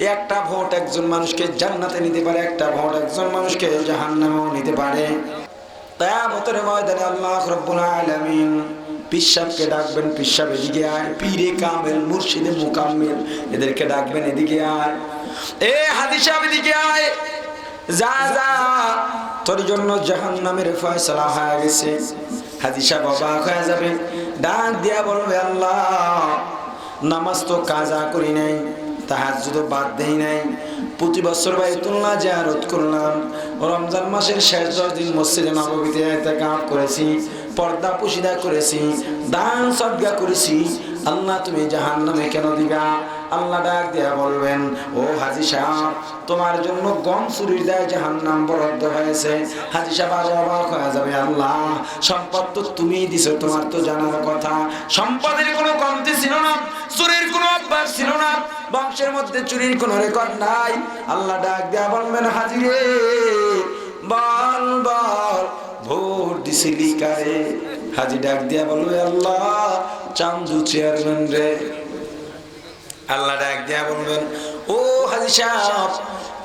একটা ভোট একজন মানুষকে জান্নাতে নিতে পারে, একটা ভোট একজন মানুষকে জাহান্নামেও নিতে পারে। তায়ামতের ময়দানে আল্লাহ রব্বুল আলামিন পিসাবকে ডাকবেন পিসাব এদিকে আয়, পীরে কামেল, মুর্শিদে মুকাম্মেল, এদেরকে ডাকবেন এদিকে আয়। এ হাদি সাহেব এদিকে আয়। যা যা, তোর জন্য জাহান্নামের ফয়সালা হয়ে গেছে। হাদি সাহেব অবাক হয়ে যাবে। ডাক দিয়া বলবে, আল্লাহ, নামাজ তো কাজা করি নাই। তাহাজ্জুদ বাদ দেই নাই। প্রতি বছর বাইতুল্লাহ জিয়ারত করলাম। রমজান মাসের শেষ দশ দিন মসজিদে নববীতে ইতিকাফ করেছি, পর্দা পুশিদা করেছি, দান সদগা করেছি। আল্লাহ তুমি জাহান্নামে কেন দিবা? আল্লাহ ডাক দিয়া বলবেন, ও হাজি সাহেব, তোমার জন্য গম চুরির দেয় জাহান্নাম বরাদ্দ হয়েছে। হাজি সাহেব অবাক হয়ে যাবে, আল্লাহ, সম্পদ তো তুমি দিছো, তোমার তো জানার কথা। সম্পদের কোনো কমতি ছিল না। চুরির বংশের মধ্যে চুরির কোনো রেকর্ড নাই। আল্লাহ ডাক দেয়া বলবেন, হাজিরে, বল বল ভোট দিছিলি কারে? হাজি ডাক দিয়া বলবে, আল্লাহ চান্দু চেয়ারম্যান রে। আল্লাহ ডাক দিয়া বলবেন, ও হাজি সাহেব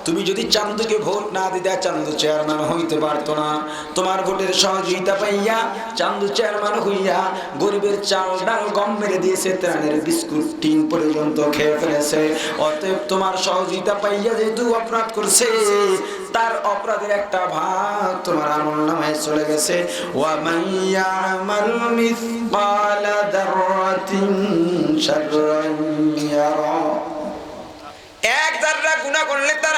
তুমি যদি চান্দুকে ভোট না দিতে চান্দু চেয়ারম্যান হইতে পারতো না। তোমার ভোটের সহযোগিতা পাইয়া চান্দু চেয়ারম্যান হইয়া গরিবের চাল ডাল গম মেরে দিয়েছে, ত্রাণের বিস্কুট টিন পর্যন্ত খেয়ে ফেলেছে। অতএব তোমার সহযোগিতা পাইয়া যেহেতু অপরাধ করছে, তার অপরাধের একটা ভাগ তোমার আমল নামায় চলে গেছে। এক জাররা গুনাহ করলে তার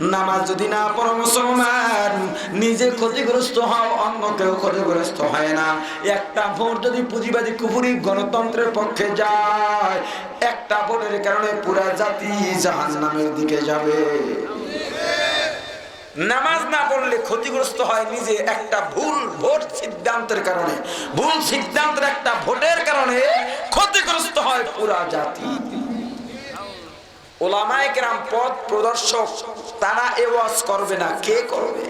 নামাজ যদি না পড়ো মুসলমান, নিজে ক্ষতিগ্রস্ত হও, অন্য কেউ ক্ষতিগ্রস্ত হয় না। একটা ভোট যদি পুঁজিবাদী কুপুরি গণতন্ত্রের পক্ষে যায়, একটা ভোটের কারণে পুরা জাতি জাহাজ নামের দিকে যাবে। নামাজ না পড়লে ক্ষতিগ্রস্ত হয় নিজে একটা ভুল ভোট সিদ্ধান্তের কারণে। ভুল সিদ্ধান্তের একটা ভোটের কারণে ক্ষতিগ্রস্ত হয় পুরা জাতি। ওলামায়ে গ্রাম পথ প্রদর্শক তারা এ ওয়াজ করবে না। কে করবে?